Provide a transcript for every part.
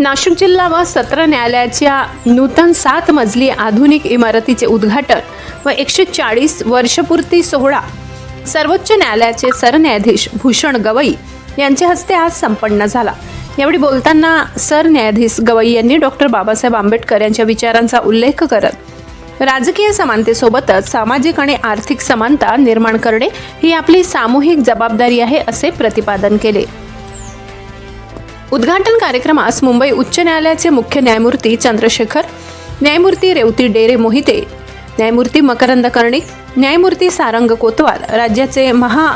नाशिक जिल्हा व सत्र न्यायालयाच्या नूतन सात मजली आधुनिक इमारतीचे उद्घाटन व एकशे चाळीस वर्षपूर्ती सोहळा. सर्वोच्च न्यायालयाचे सरन्यायाधीश भूषण गवई यांच्या हस्ते आज संपन्न झाला. यावेळी बोलताना सरन्यायाधीश गवई यांनी डॉक्टर बाबासाहेब आंबेडकर यांच्या विचारांचा उल्लेख करत राजकीय समानतेसोबतच सामाजिक आणि आर्थिक समानता निर्माण करणे ही आपली सामूहिक जबाबदारी आहे असे प्रतिपादन केले. उद्घाटन कार्यक्रमास मुंबई उच्च न्यायालयाचे मुख्य न्यायमूर्ती चंद्रशेखर न्यायमूर्ती रेवती डेरे मोहिते न्यायमूर्ती मकरंद कर्णिक न्यायमूर्ती सारंग कोतवाल राज्याचे महा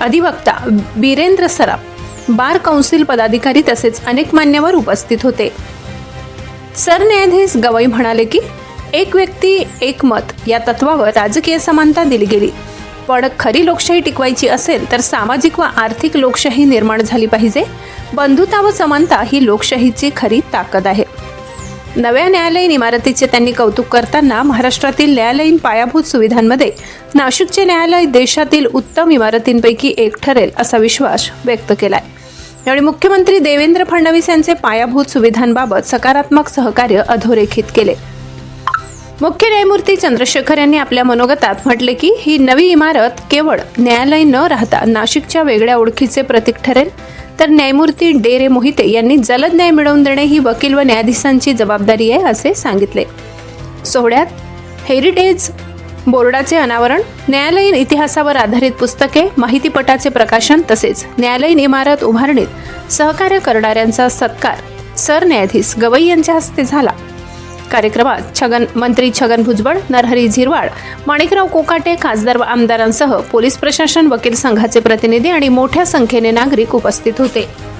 अधिवक्ता बिरेंद्र सराफ बार कौन्सिल पदाधिकारी तसेच अनेक मान्यवर उपस्थित होते. सरन्यायाधीश गवई म्हणाले की एक व्यक्ती एक मत या तत्वावर राजकीय समानता दिली गेली. पण खरी लोकशाही टिकवायची असेल तर सामाजिक व आर्थिक लोकशाही निर्माण झाली पाहिजे. बंधुता व समानता ही लोकशाहीची खरी ताकद आहे. नव्या न्यायालयीन इमारतीचे त्यांनी कौतुक करताना महाराष्ट्रातील न्यायालयीन पायाभूत सुविधांमध्ये नाशिकचे न्यायालय देशातील उत्तम इमारतींपैकी एक ठरेल असा विश्वास व्यक्त केलाय. यावेळी मुख्यमंत्री देवेंद्र फडणवीस यांचे पायाभूत सुविधांबाबत सकारात्मक सहकार्य अधोरेखित केले. मुख्य न्यायमूर्ती चंद्रशेखर यांनी आपल्या मनोगतात म्हटले की ही नवी इमारत केवळ न्यायालय न राहता नाशिकच्या वेगळ्या ओळखीचे प्रतीक ठरेल. तर न्यायमूर्ती डेरे मोहिते यांनी जलद न्याय मिळवून देणे ही वकील व न्यायाधीशांची जबाबदारी आहे असे सांगितले. सोहळ्यात हेरिटेज बोर्डाचे अनावरण न्यायालयीन इतिहासावर आधारित पुस्तके माहितीपटाचे प्रकाशन तसेच न्यायालयीन इमारत उभारणीत सहकार्य करणाऱ्यांचा सत्कार सरन्यायाधीश गवई यांच्या हस्ते झाला. कार्यक्रमात छगन मंत्री छगन भुजबळ नरहरी झिरवाळ माणिकराव कोकाटे खासदार व आमदारांसह पोलीस प्रशासन वकील संघाचे प्रतिनिधी आणि मोठ्या संख्येने नागरिक उपस्थित होते.